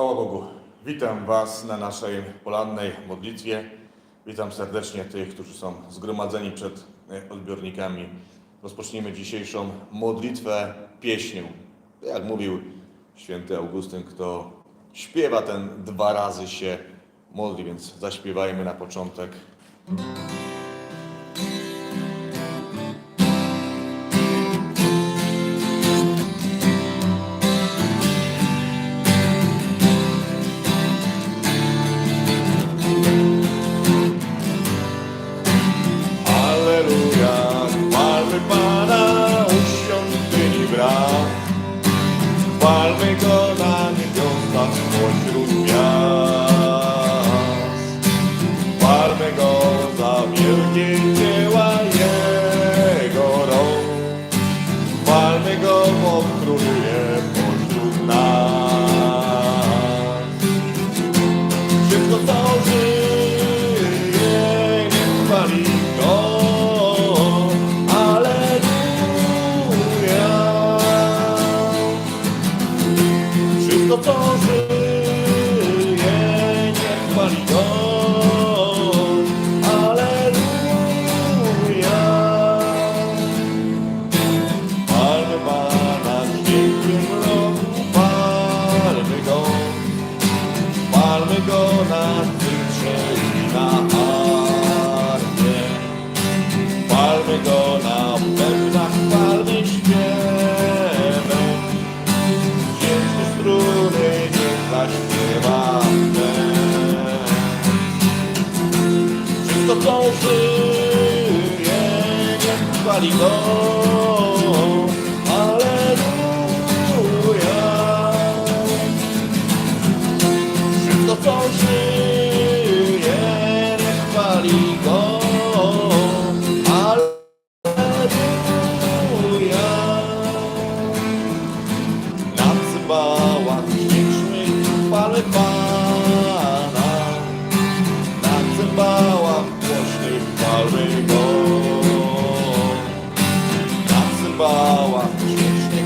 Chwała Bogu. Witam Was na naszej porannej modlitwie. Witam serdecznie tych, którzy są zgromadzeni przed e, odbiornikami. Rozpocznijmy dzisiejszą modlitwę pieśnią. Jak mówił święty Augustyn, kto śpiewa, ten dwa razy się modli, więc zaśpiewajmy na początek. Palmy Go na cytrze i na harfie. Palmy Go na bębnach, palmy śpiewem. Dzięki struny niech zaśpiewa wnet. Wszystko co żyje, niech chwali Go. off.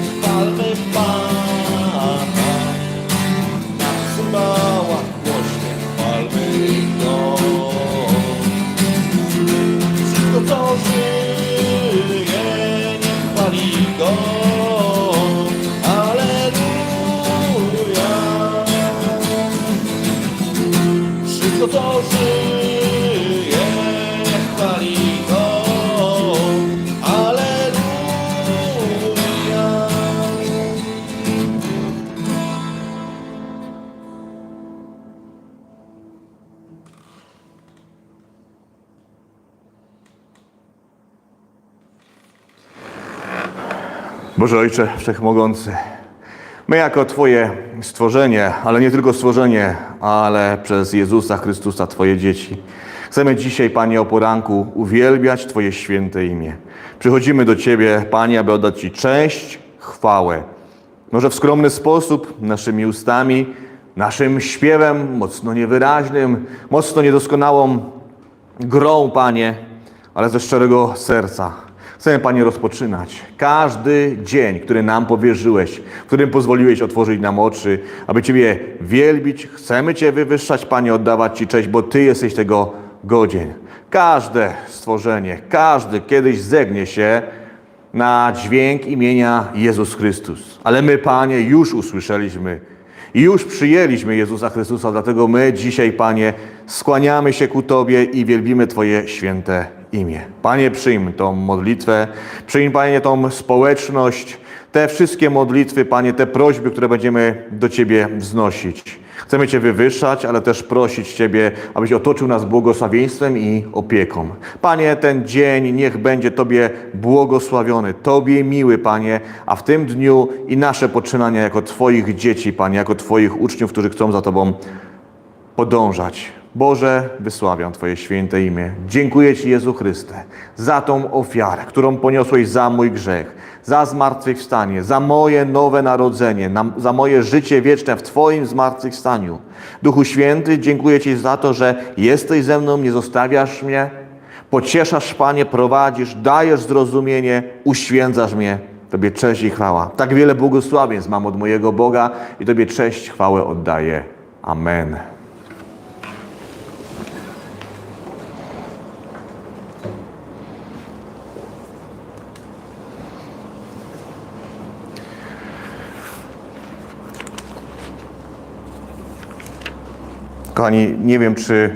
Boże Ojcze Wszechmogący, my jako Twoje stworzenie, ale nie tylko stworzenie, ale przez Jezusa Chrystusa Twoje dzieci, chcemy dzisiaj, Panie, o poranku uwielbiać Twoje święte imię. Przychodzimy do Ciebie, Panie, aby oddać Ci cześć, chwałę. Może w skromny sposób, naszymi ustami, naszym śpiewem, mocno niewyraźnym, mocno niedoskonałą grą, Panie, ale ze szczerego serca. Chcemy, Panie, rozpoczynać każdy dzień, który nam powierzyłeś, w którym pozwoliłeś otworzyć nam oczy, aby Ciebie wielbić. Chcemy Cię wywyższać, Panie, oddawać Ci cześć, bo Ty jesteś tego godzien. Każde stworzenie, każdy kiedyś zegnie się na dźwięk imienia Jezus Chrystus. Ale my, Panie, już usłyszeliśmy i już przyjęliśmy Jezusa Chrystusa, dlatego my dzisiaj, Panie, skłaniamy się ku Tobie i wielbimy Twoje święte imię. Panie, przyjm tą modlitwę, przyjm, Panie, tą społeczność, te wszystkie modlitwy, Panie, te prośby, które będziemy do Ciebie wznosić. Chcemy Cię wywyższać, ale też prosić Ciebie, abyś otoczył nas błogosławieństwem i opieką. Panie, ten dzień niech będzie Tobie błogosławiony, Tobie miły, Panie, a w tym dniu i nasze poczynania jako Twoich dzieci, Panie, jako Twoich uczniów, którzy chcą za Tobą podążać. Boże, wysławiam Twoje święte imię. Dziękuję Ci, Jezu Chryste, za tą ofiarę, którą poniosłeś za mój grzech, za zmartwychwstanie, za moje nowe narodzenie, na, za moje życie wieczne w Twoim zmartwychwstaniu. Duchu Święty, dziękuję Ci za to, że jesteś ze mną, nie zostawiasz mnie, pocieszasz, Panie, prowadzisz, dajesz zrozumienie, uświęcasz mnie. Tobie cześć i chwała. Tak wiele błogosławieństw mam od mojego Boga i Tobie cześć, chwałę oddaję. Amen. Kochani, nie wiem, czy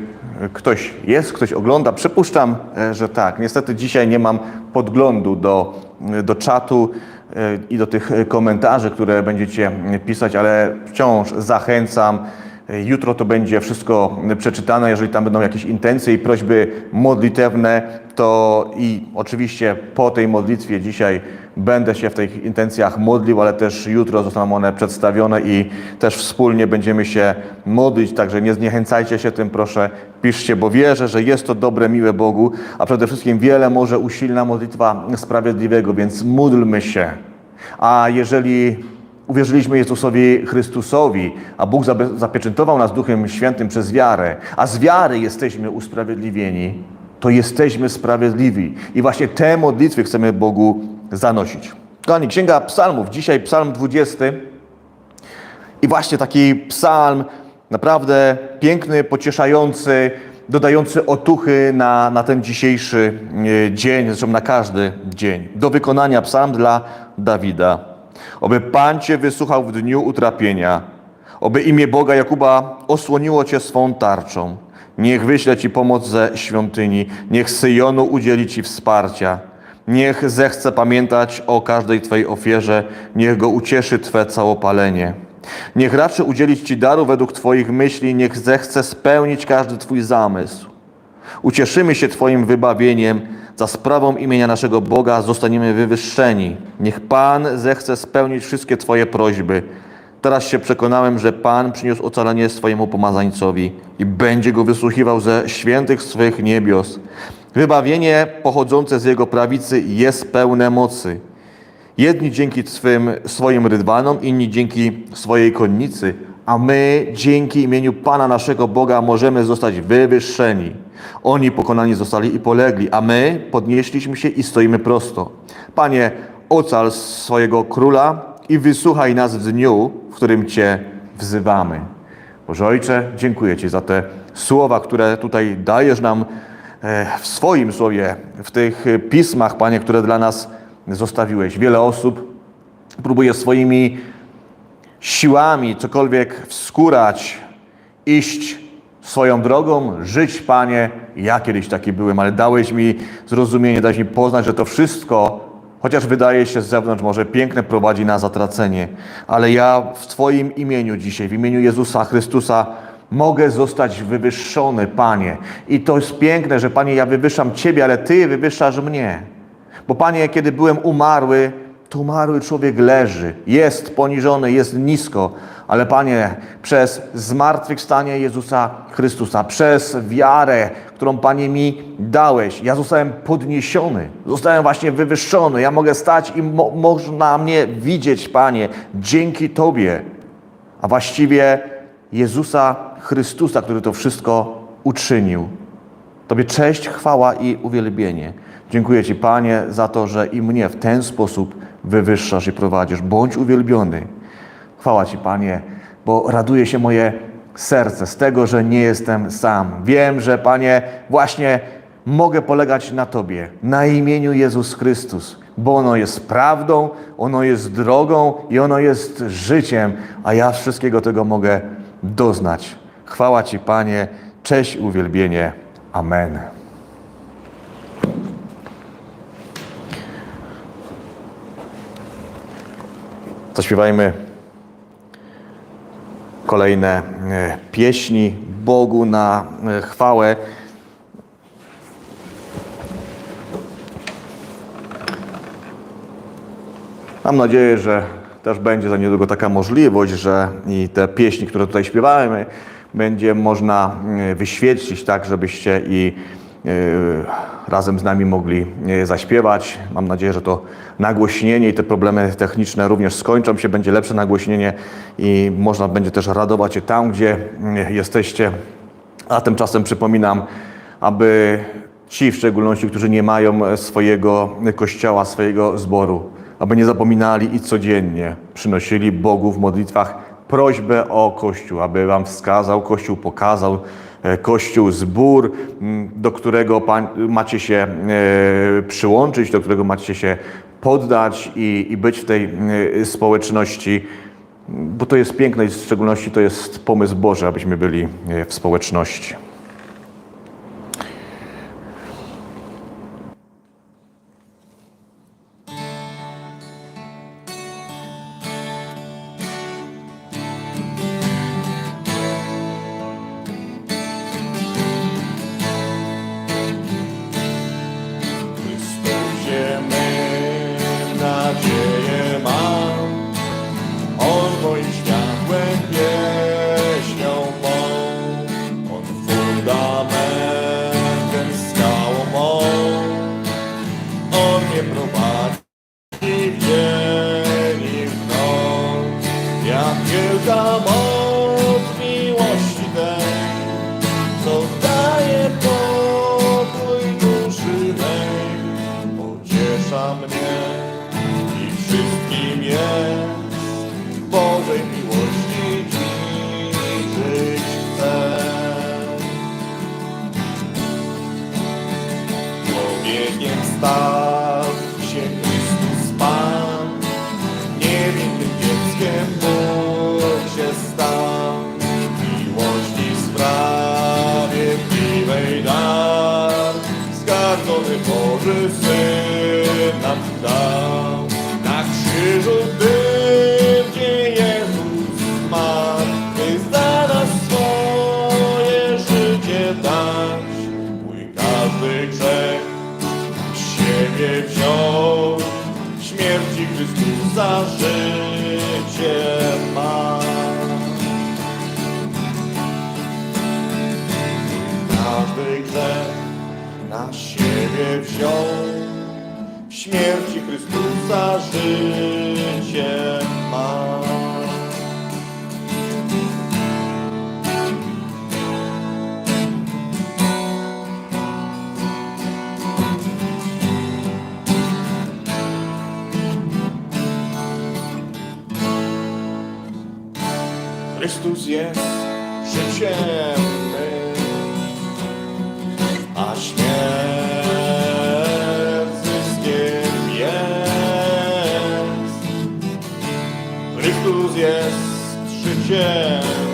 ktoś jest, ktoś ogląda. Przypuszczam, e, że tak. Niestety dzisiaj nie mam podglądu do, do czatu e, i do tych komentarzy, które będziecie pisać, ale wciąż zachęcam. Jutro to będzie wszystko przeczytane. Jeżeli tam będą jakieś intencje i prośby modlitewne, to i oczywiście po tej modlitwie dzisiaj będę się w tych intencjach modlił, ale też jutro zostaną one przedstawione i też wspólnie będziemy się modlić. Także nie zniechęcajcie się tym, proszę, piszcie, bo wierzę, że jest to dobre, miłe Bogu, a przede wszystkim wiele może usilna modlitwa sprawiedliwego, więc módlmy się. A jeżeli uwierzyliśmy Jezusowi Chrystusowi, a Bóg zapieczętował nas Duchem Świętym przez wiarę, a z wiary jesteśmy usprawiedliwieni, to jesteśmy sprawiedliwi. I właśnie te modlitwy chcemy Bogu zanosić. Kochani, Księga Psalmów, dzisiaj Psalm 20. I właśnie taki psalm naprawdę piękny, pocieszający, dodający otuchy na, na ten dzisiejszy e, dzień, zresztą na każdy dzień. Do wykonania psalm dla Dawida. Oby Pan Cię wysłuchał w dniu utrapienia. Oby imię Boga Jakuba osłoniło Cię swą tarczą. Niech wyśle Ci pomoc ze świątyni. Niech Syjonu udzieli Ci wsparcia. Niech zechce pamiętać o każdej Twojej ofierze. Niech go ucieszy Twe całopalenie. Niech raczy udzielić Ci daru według Twoich myśli. Niech zechce spełnić każdy Twój zamysł. Ucieszymy się Twoim wybawieniem. Za sprawą imienia naszego Boga zostaniemy wywyższeni. Niech Pan zechce spełnić wszystkie Twoje prośby. Teraz się przekonałem, że Pan przyniósł ocalenie swojemu pomazańcowi i będzie go wysłuchiwał ze świętych swych niebios. Wybawienie pochodzące z Jego prawicy jest pełne mocy. Jedni dzięki swym, swoim rydwanom, inni dzięki swojej konnicy, a my dzięki imieniu Pana naszego Boga możemy zostać wywyższeni. Oni pokonani zostali i polegli, a my podnieśliśmy się i stoimy prosto. Panie, ocal swojego króla i wysłuchaj nas w dniu, w którym Cię wzywamy. Boże Ojcze, dziękuję Ci za te słowa, które tutaj dajesz nam e, w swoim słowie, w tych pismach, Panie, które dla nas zostawiłeś. Wiele osób próbuje swoimi siłami cokolwiek wskórać, iść swoją drogą, żyć, Panie. Ja kiedyś taki byłem, ale dałeś mi zrozumienie, dałeś mi poznać, że to wszystko, chociaż wydaje się z zewnątrz może piękne, prowadzi na zatracenie. Ale ja w Twoim imieniu dzisiaj, w imieniu Jezusa Chrystusa, mogę zostać wywyższony, Panie. I to jest piękne, że Panie, ja wywyższam Ciebie, ale Ty wywyższasz mnie. Bo Panie, kiedy byłem umarły, to człowiek leży, jest poniżony, jest nisko, ale Panie, przez zmartwychwstanie Jezusa Chrystusa, przez wiarę, którą Panie mi dałeś, ja zostałem podniesiony, zostałem właśnie wywyższony. Ja mogę stać i mo można mnie widzieć, Panie, dzięki Tobie, a właściwie Jezusa Chrystusa, który to wszystko uczynił. Tobie cześć, chwała i uwielbienie. Dziękuję Ci, Panie, za to, że i mnie w ten sposób wywyższasz i prowadzisz. Bądź uwielbiony. Chwała Ci, Panie, bo raduje się moje serce z tego, że nie jestem sam. Wiem, że, Panie, właśnie mogę polegać na Tobie, na imieniu Jezus Chrystus, bo ono jest prawdą, ono jest drogą i ono jest życiem, a ja wszystkiego tego mogę doznać. Chwała Ci, Panie, cześć, uwielbienie. Amen. Zaśpiewajmy kolejne e, pieśni Bogu na e, chwałę. Mam nadzieję, że też będzie za niedługo taka możliwość, że i te pieśni, które tutaj śpiewamy, będzie można e, wyświetlić tak, żebyście i razem z nami mogli zaśpiewać. Mam nadzieję, że to nagłośnienie i te problemy techniczne również skończą się, będzie lepsze nagłośnienie i można będzie też radować się tam, gdzie mm, jesteście. A tymczasem przypominam, aby ci w szczególności, którzy nie mają swojego kościoła, swojego zboru, aby nie zapominali i codziennie przynosili Bogu w modlitwach prośbę o Kościół, aby Wam wskazał Kościół, pokazał e, Kościół, zbór, mm, do którego macie się e, przyłączyć, do którego macie się poddać i, i być w tej y, społeczności, bo to jest piękne i w szczególności to jest pomysł Boży, abyśmy byli y, w społeczności. i'm a improvar. dasz mój każdy grzech. Z siebie wziął śmierci Chrystus za życie ma. Każdy grzech na siebie wziął śmierci Chrystusa życie ma. Chrystus jest życiem a śmierć zyskiem jest. Chrystus jest życiem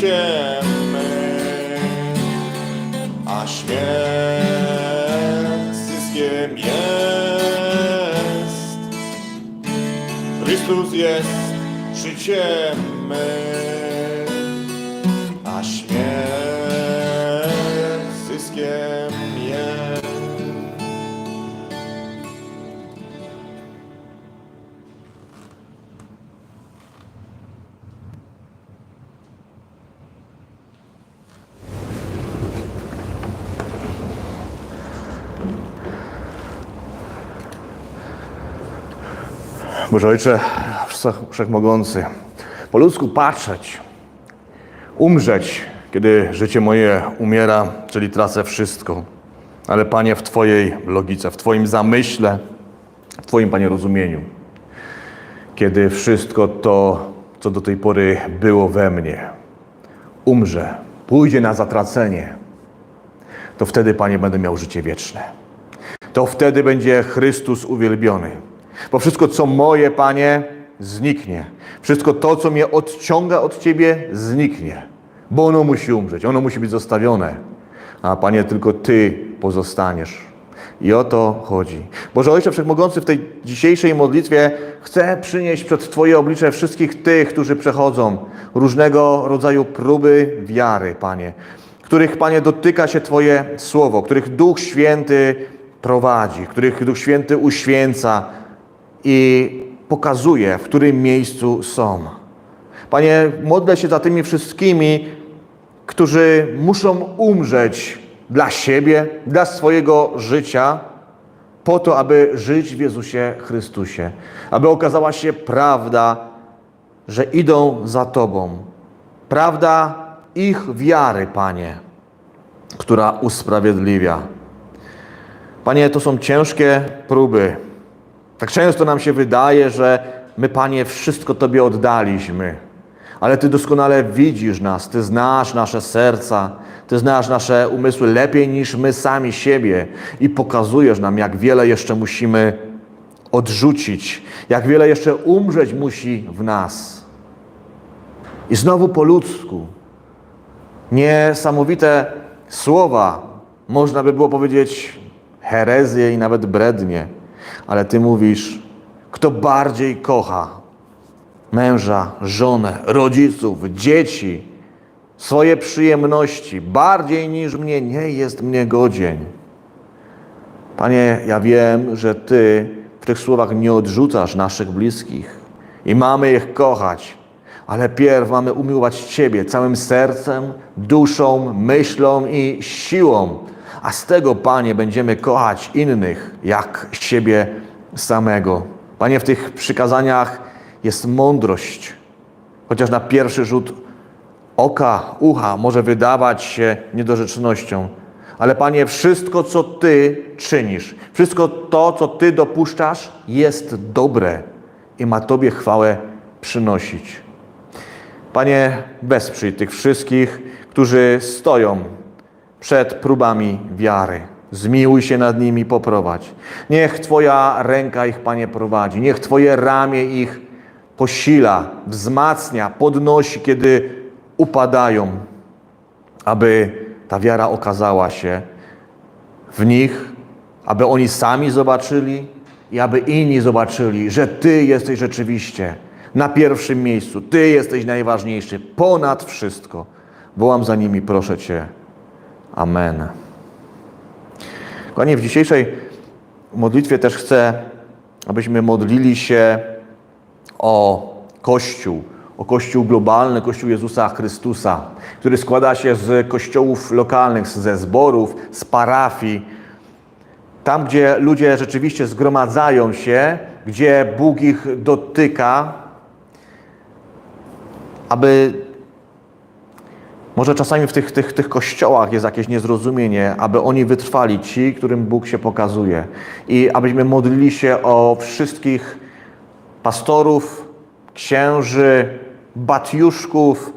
żyjemy, a śmierć zyskiem jest. Chrystus jest życiem Boże Ojcze Wszechmogący, po ludzku patrzeć, umrzeć, kiedy życie moje umiera, czyli tracę wszystko. Ale Panie, w Twojej logice, w Twoim zamyśle, w Twoim Panie rozumieniu, kiedy wszystko to, co do tej pory było we mnie, umrze, pójdzie na zatracenie, to wtedy, Panie, będę miał życie wieczne. To wtedy będzie Chrystus uwielbiony. Bo wszystko, co moje, Panie, zniknie. Wszystko to, co mnie odciąga od Ciebie, zniknie. Bo ono musi umrzeć, ono musi być zostawione. A Panie, tylko Ty pozostaniesz. I o to chodzi. Boże Ojcze Wszechmogący, w tej dzisiejszej modlitwie chcę przynieść przed Twoje oblicze wszystkich tych, którzy przechodzą różnego rodzaju próby wiary, Panie, których, Panie, dotyka się Twoje słowo, których Duch Święty prowadzi, których Duch Święty uświęca i pokazuje, w którym miejscu są. Panie, modlę się za tymi wszystkimi, którzy muszą umrzeć dla siebie, dla swojego życia, po to, aby żyć w Jezusie Chrystusie, aby okazała się prawda, że idą za Tobą. Prawda ich wiary, Panie, która usprawiedliwia. Panie, to są ciężkie próby. Tak często nam się wydaje, że my, Panie, wszystko Tobie oddaliśmy. Ale Ty doskonale widzisz nas, Ty znasz nasze serca, Ty znasz nasze umysły lepiej niż my sami siebie i pokazujesz nam, jak wiele jeszcze musimy odrzucić, jak wiele jeszcze umrzeć musi w nas. I znowu po ludzku, niesamowite słowa, można by było powiedzieć herezję i nawet brednie, ale Ty mówisz, kto bardziej kocha męża, żonę, rodziców, dzieci, swoje przyjemności, bardziej niż mnie, nie jest mnie godzień. Panie, ja wiem, że Ty w tych słowach nie odrzucasz naszych bliskich i mamy ich kochać, ale pierw mamy umiłować Ciebie całym sercem, duszą, myślą i siłą, a z tego, Panie, będziemy kochać innych jak siebie samego. Panie, w tych przykazaniach jest mądrość, chociaż na pierwszy rzut oka, ucha może wydawać się niedorzecznością. Ale Panie, wszystko, co Ty czynisz, wszystko to, co Ty dopuszczasz, jest dobre i ma Tobie chwałę przynosić. Panie, wesprzyj tych wszystkich, którzy stoją przed próbami wiary. Zmiłuj się nad nimi, poprowadź. Niech Twoja ręka ich, Panie, prowadzi. Niech Twoje ramię ich posila, wzmacnia, podnosi, kiedy upadają, aby ta wiara okazała się w nich, aby oni sami zobaczyli i aby inni zobaczyli, że Ty jesteś rzeczywiście na pierwszym miejscu. Ty jesteś najważniejszy ponad wszystko. Wołam za nimi, proszę Cię. Amen. Kochani, w dzisiejszej modlitwie też chcę, abyśmy modlili się o Kościół, o Kościół globalny, Kościół Jezusa Chrystusa, który składa się z kościołów lokalnych, ze zborów, z parafii. Tam, gdzie ludzie rzeczywiście zgromadzają się, gdzie Bóg ich dotyka, aby może czasami w tych, tych, tych kościołach jest jakieś niezrozumienie, aby oni wytrwali, ci, którym Bóg się pokazuje. I abyśmy modlili się o wszystkich pastorów, księży, batiuszków,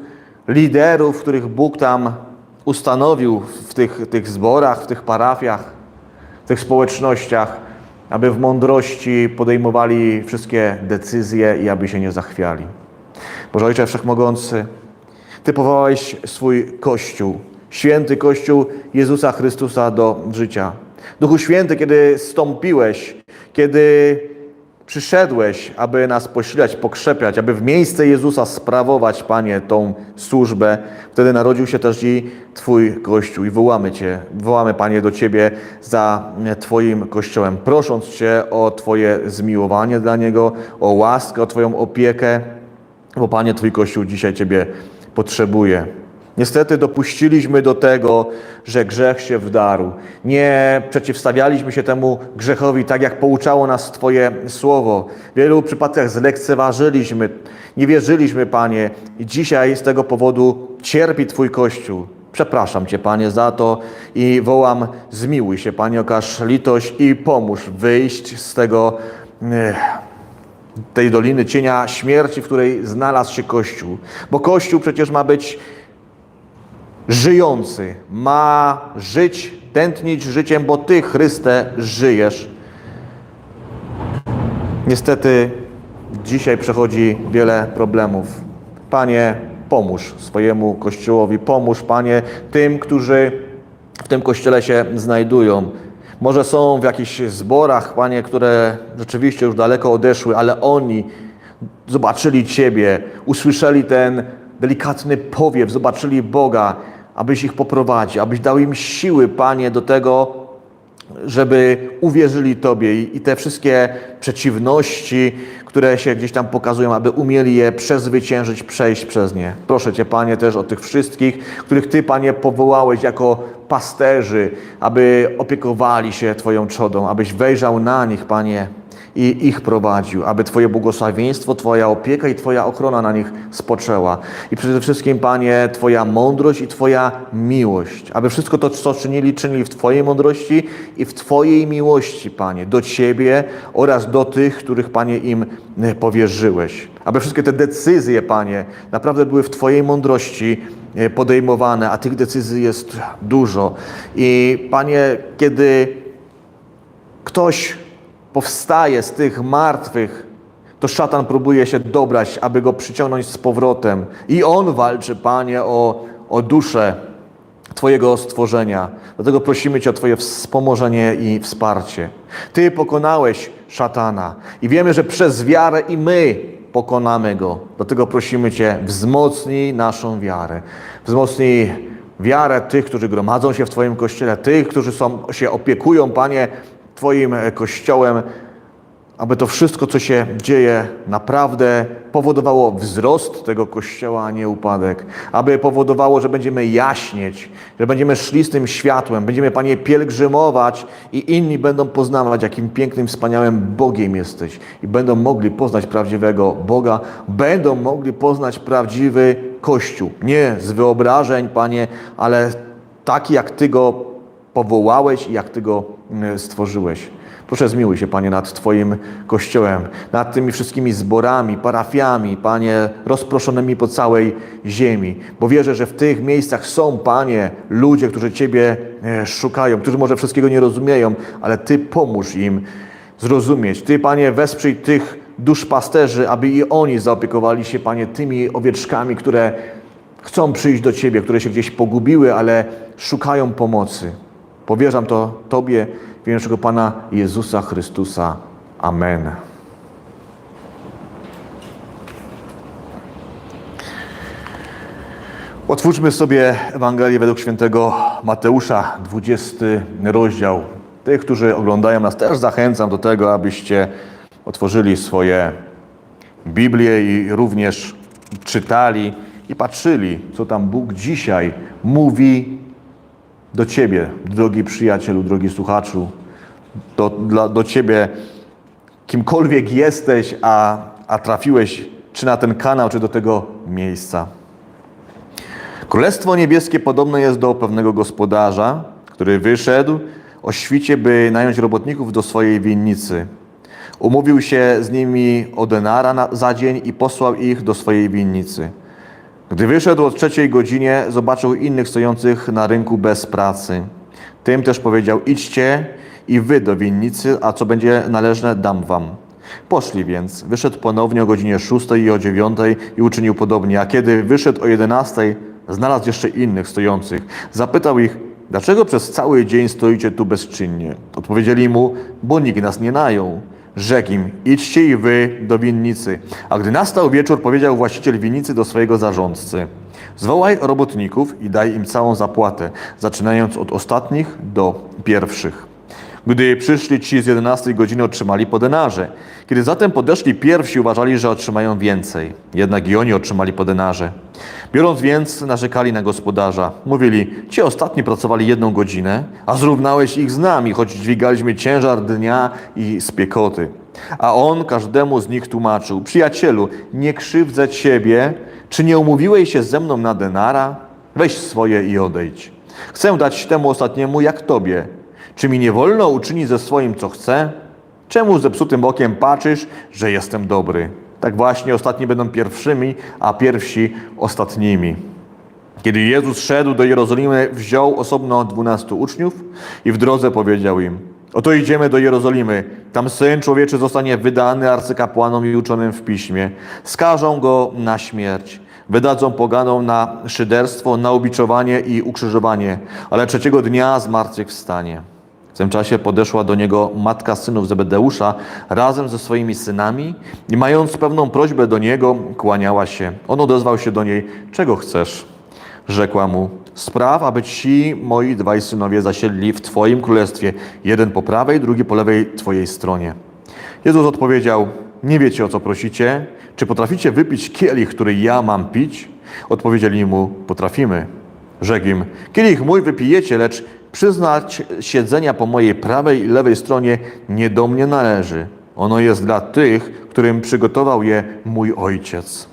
liderów, których Bóg tam ustanowił w tych, tych zborach, w tych parafiach, w tych społecznościach, aby w mądrości podejmowali wszystkie decyzje i aby się nie zachwiali. Boże Ojcze Wszechmogący, Ty powołałeś swój Kościół, święty Kościół Jezusa Chrystusa do życia. Duchu Święty, kiedy stąpiłeś, kiedy przyszedłeś, aby nas posilać, pokrzepiać, aby w miejsce Jezusa sprawować, Panie, tą służbę, wtedy narodził się też i Twój Kościół i wołamy Cię, wołamy, Panie, do Ciebie za Twoim Kościołem, prosząc Cię o Twoje zmiłowanie dla Niego, o łaskę, o Twoją opiekę, bo Panie, Twój Kościół dzisiaj Ciebie potrzebuje. Niestety dopuściliśmy do tego, że grzech się wdarł. Nie przeciwstawialiśmy się temu grzechowi tak, jak pouczało nas Twoje słowo. W wielu przypadkach zlekceważyliśmy, nie wierzyliśmy, Panie, i dzisiaj z tego powodu cierpi Twój Kościół. Przepraszam Cię, Panie, za to i wołam, zmiłuj się, Panie, okaż litość i pomóż wyjść z tego, eh, tej doliny cienia śmierci, w której znalazł się Kościół. Bo Kościół przecież ma być żyjący, ma żyć, tętnić życiem, bo Ty, Chryste, żyjesz. Niestety dzisiaj przechodzi wiele problemów. Panie, pomóż swojemu Kościołowi, pomóż, Panie, tym, którzy w tym Kościele się znajdują. Może są w jakichś zborach, Panie, które rzeczywiście już daleko odeszły, ale oni zobaczyli Ciebie, usłyszeli ten delikatny powiew, zobaczyli Boga, abyś ich poprowadził, abyś dał im siły, Panie, do tego, żeby uwierzyli Tobie i te wszystkie przeciwności, które się gdzieś tam pokazują, aby umieli je przezwyciężyć, przejść przez nie. Proszę Cię, Panie, też o tych wszystkich, których Ty, Panie, powołałeś jako pasterzy, aby opiekowali się Twoją czodą, abyś wejrzał na nich, Panie, i ich prowadził, aby Twoje błogosławieństwo, Twoja opieka i Twoja ochrona na nich spoczęła. I przede wszystkim, Panie, Twoja mądrość i Twoja miłość, aby wszystko to, co czynili, czynili w Twojej mądrości i w Twojej miłości, Panie, do Ciebie oraz do tych, których, Panie, im powierzyłeś. Aby wszystkie te decyzje, Panie, naprawdę były w Twojej mądrości e, podejmowane, a tych decyzji jest dużo. I, Panie, kiedy ktoś powstaje z tych martwych, to szatan próbuje się dobrać, aby go przyciągnąć z powrotem. I on walczy, Panie, o, o duszę Twojego stworzenia. Dlatego prosimy Cię o Twoje wspomożenie i wsparcie. Ty pokonałeś szatana i wiemy, że przez wiarę i my pokonamy go. Dlatego prosimy Cię, wzmocnij naszą wiarę. Wzmocnij wiarę tych, którzy gromadzą się w Twoim kościele, tych, którzy są, się opiekują, Panie, Twoim e, kościołem, aby to wszystko, co się dzieje, naprawdę powodowało wzrost tego kościoła, a nie upadek. Aby powodowało, że będziemy jaśnieć, że będziemy szli z tym światłem, będziemy, Panie, pielgrzymować i inni będą poznawać, jakim pięknym, wspaniałym Bogiem jesteś. I będą mogli poznać prawdziwego Boga, będą mogli poznać prawdziwy Kościół. Nie z wyobrażeń, Panie, ale taki, jak Ty go powołałeś i jak Ty go stworzyłeś. Proszę zmiłuj się, Panie, nad Twoim Kościołem, nad tymi wszystkimi zborami, parafiami, Panie, rozproszonymi po całej ziemi. Bo wierzę, że w tych miejscach są, Panie, ludzie, którzy Ciebie e, szukają, którzy może wszystkiego nie rozumieją, ale Ty pomóż im zrozumieć. Ty, Panie, wesprzyj tych duszpasterzy, aby i oni zaopiekowali się, Panie, tymi owieczkami, które chcą przyjść do Ciebie, które się gdzieś pogubiły, ale szukają pomocy. Powierzam to Tobie w naszego Pana Jezusa Chrystusa. Amen. Otwórzmy sobie Ewangelię według świętego Mateusza, 20 rozdział. Tych, którzy oglądają nas, też zachęcam do tego, abyście otworzyli swoje Biblię i również czytali i patrzyli, co tam Bóg dzisiaj mówi do Ciebie, drogi przyjacielu, drogi słuchaczu, do, dla, do Ciebie, kimkolwiek jesteś, a, a trafiłeś czy na ten kanał, czy do tego miejsca. Królestwo niebieskie podobne jest do pewnego gospodarza, który wyszedł o świcie, by nająć robotników do swojej winnicy. Umówił się z nimi o denara na, za dzień i posłał ich do swojej winnicy. Gdy wyszedł o trzeciej godzinie, zobaczył innych stojących na rynku bez pracy. Tym też powiedział: Idźcie i wy do winnicy, a co będzie należne, dam wam. Poszli więc. Wyszedł ponownie o godzinie szóstej i o dziewiątej i uczynił podobnie. A kiedy wyszedł o jedenastej, znalazł jeszcze innych stojących. Zapytał ich: Dlaczego przez cały dzień stoicie tu bezczynnie? Odpowiedzieli mu: Bo nikt nas nie najął. Rzekł im, idźcie i wy do winnicy. A gdy nastał wieczór, powiedział właściciel winnicy do swojego zarządcy, zwołaj robotników i daj im całą zapłatę, zaczynając od ostatnich do pierwszych. Gdy przyszli ci z 11 godziny, otrzymali po denarze. Kiedy zatem podeszli pierwsi, uważali, że otrzymają więcej. Jednak i oni otrzymali po denarze. Biorąc więc, narzekali na gospodarza. Mówili, ci ostatni pracowali jedną godzinę, a zrównałeś ich z nami, choć dźwigaliśmy ciężar dnia i spiekoty. A on każdemu z nich tłumaczył, przyjacielu, nie krzywdzę ciebie, czy nie umówiłeś się ze mną na denara? Weź swoje i odejdź. Chcę dać temu ostatniemu jak tobie. Czy mi nie wolno uczynić ze swoim, co chcę? Czemu zepsutym okiem patrzysz, że jestem dobry? Tak właśnie ostatni będą pierwszymi, a pierwsi ostatnimi. Kiedy Jezus szedł do Jerozolimy, wziął osobno dwunastu uczniów i w drodze powiedział im: Oto idziemy do Jerozolimy. Tam syn człowieczy zostanie wydany arcykapłanom i uczonym w piśmie. Skażą go na śmierć. Wydadzą poganą na szyderstwo, na ubiczowanie i ukrzyżowanie, ale trzeciego dnia zmartwychwstanie. W tym czasie podeszła do niego matka synów Zebedeusza razem ze swoimi synami i mając pewną prośbę do niego, kłaniała się. On odezwał się do niej: Czego chcesz? Rzekła mu: Spraw, aby ci moi dwaj synowie zasiedli w Twoim królestwie, jeden po prawej, drugi po lewej Twojej stronie. Jezus odpowiedział: Nie wiecie o co prosicie? Czy potraficie wypić kielich, który ja mam pić? Odpowiedzieli mu: Potrafimy. Rzekł im: Kielich mój wypijecie, lecz przyznać siedzenia po mojej prawej i lewej stronie nie do mnie należy. Ono jest dla tych, którym przygotował je mój ojciec.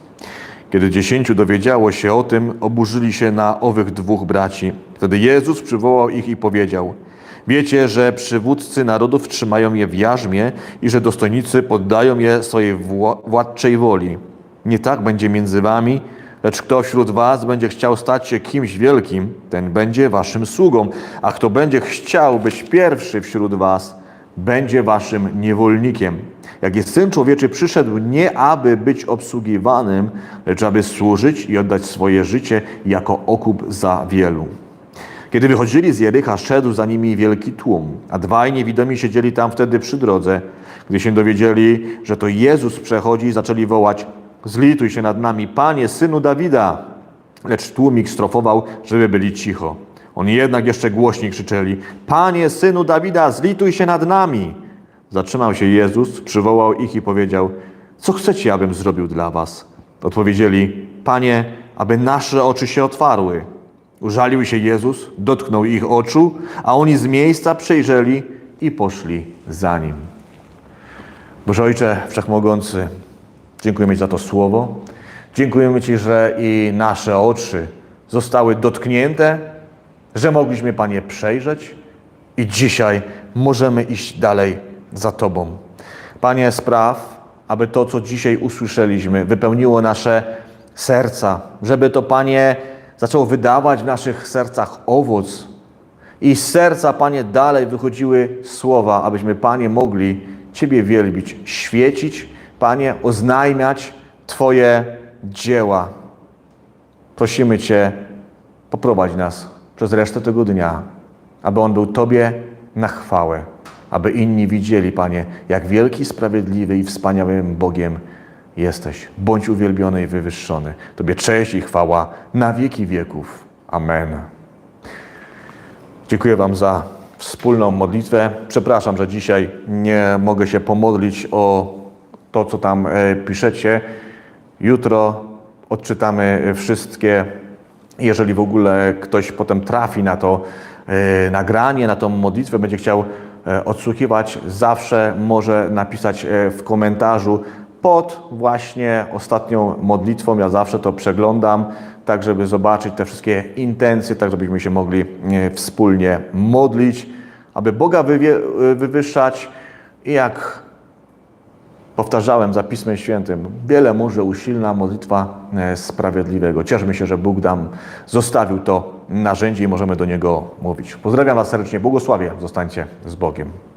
Kiedy dziesięciu dowiedziało się o tym, oburzyli się na owych dwóch braci. Wtedy Jezus przywołał ich i powiedział: Wiecie, że przywódcy narodów trzymają je w jarzmie i że dostojnicy poddają je swojej wła- władczej woli. Nie tak będzie między wami, lecz kto wśród was będzie chciał stać się kimś wielkim, ten będzie waszym sługą, a kto będzie chciał być pierwszy wśród was, będzie waszym niewolnikiem. Jak jest Syn Człowieczy przyszedł nie aby być obsługiwanym, lecz aby służyć i oddać swoje życie jako okup za wielu. Kiedy wychodzili z Jericha, szedł za nimi wielki tłum, a dwaj niewidomi siedzieli tam wtedy przy drodze. Gdy się dowiedzieli, że to Jezus przechodzi, zaczęli wołać: Zlituj się nad nami, Panie, synu Dawida. Lecz tłumik strofował, żeby byli cicho. Oni jednak jeszcze głośniej krzyczeli: Panie, synu Dawida, zlituj się nad nami. Zatrzymał się Jezus, przywołał ich i powiedział: Co chcecie, abym zrobił dla was? Odpowiedzieli: Panie, aby nasze oczy się otwarły. Użalił się Jezus, dotknął ich oczu, a oni z miejsca przejrzeli i poszli za nim. Boże Ojcze Wszechmogący, dziękujemy Ci za to słowo. Dziękujemy Ci, że i nasze oczy zostały dotknięte, że mogliśmy, Panie, przejrzeć i dzisiaj możemy iść dalej za Tobą. Panie, spraw, aby to, co dzisiaj usłyszeliśmy, wypełniło nasze serca, żeby to, Panie, zaczęło wydawać w naszych sercach owoc, i z serca, Panie, dalej wychodziły słowa, abyśmy, Panie, mogli Ciebie wielbić, świecić, Panie, oznajmiać Twoje dzieła. Prosimy Cię, poprowadź nas przez resztę tego dnia, aby on był Tobie na chwałę, aby inni widzieli, Panie, jak wielki, sprawiedliwy i wspaniałym Bogiem jesteś. Bądź uwielbiony i wywyższony. Tobie cześć i chwała na wieki wieków. Amen. Dziękuję Wam za wspólną modlitwę. Przepraszam, że dzisiaj nie mogę się pomodlić o to, co tam e, piszecie. Jutro odczytamy wszystkie. Jeżeli w ogóle ktoś potem trafi na to e, nagranie, na tą modlitwę, będzie chciał e, odsłuchiwać, zawsze może napisać e, w komentarzu pod właśnie ostatnią modlitwą. Ja zawsze to przeglądam, tak żeby zobaczyć te wszystkie intencje, tak żebyśmy się mogli e, wspólnie modlić, aby Boga e, wywyższać i jak powtarzałem za Pismem Świętym, wiele może usilna modlitwa e, sprawiedliwego. Cieszmy się, że Bóg nam zostawił to narzędzie i możemy do Niego mówić. Pozdrawiam Was serdecznie, błogosławię, zostańcie z Bogiem.